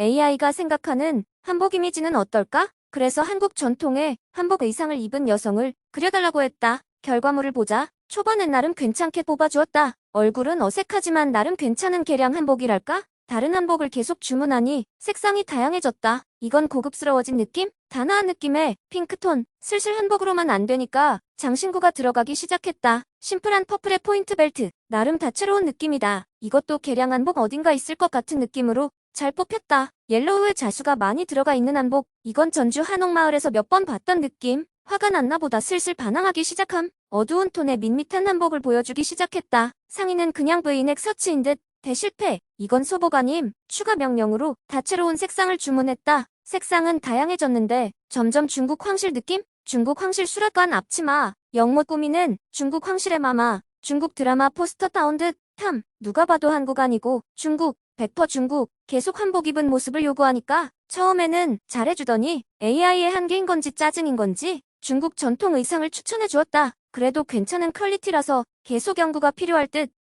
AI가 생각하는 한복 이미지는 어떨까? 그래서 한국 전통의 한복 의상을 입은 여성을 그려달라고 했다. 결과물을 보자 초반엔 나름 괜찮게 뽑아주었다. 얼굴은 어색하지만 나름 괜찮은 개량 한복이랄까? 다른 한복을 계속 주문하니 색상이 다양해졌다. 이건 고급스러워진 느낌? 단아한 느낌의 핑크톤. 슬슬 한복으로만 안 되니까 장신구가 들어가기 시작했다. 심플한 퍼플의 포인트 벨트. 나름 다채로운 느낌이다. 이것도 개량 한복 어딘가 있을 것 같은 느낌으로 잘 뽑혔다. 옐로우의 자수가 많이 들어가 있는 한복. 이건 전주 한옥마을에서 몇 번 봤던 느낌. 화가 났나 보다 슬슬 반항하기 시작함. 어두운 톤의 밋밋한 한복을 보여주기 시작했다. 상의는 그냥 브이넥 서치인 듯 대실패. 이건 소복 아님. 추가 명령으로 다채로운 색상을 주문했다. 색상은 다양해졌는데 점점 중국 황실 느낌? 중국 황실 수락관 앞치마. 영못 꾸미는 중국 황실의 마마. 중국 드라마 포스터 따온 듯 탐. 누가 봐도 한국 아니고 중국. 100% 중국. 계속 한복 입은 모습을 요구하니까 처음에는 잘해주더니 AI의 한계인 건지 짜증인 건지 중국 전통 의상을 추천해 주었다. 그래도 괜찮은 퀄리티라서 계속 연구가 필요할 듯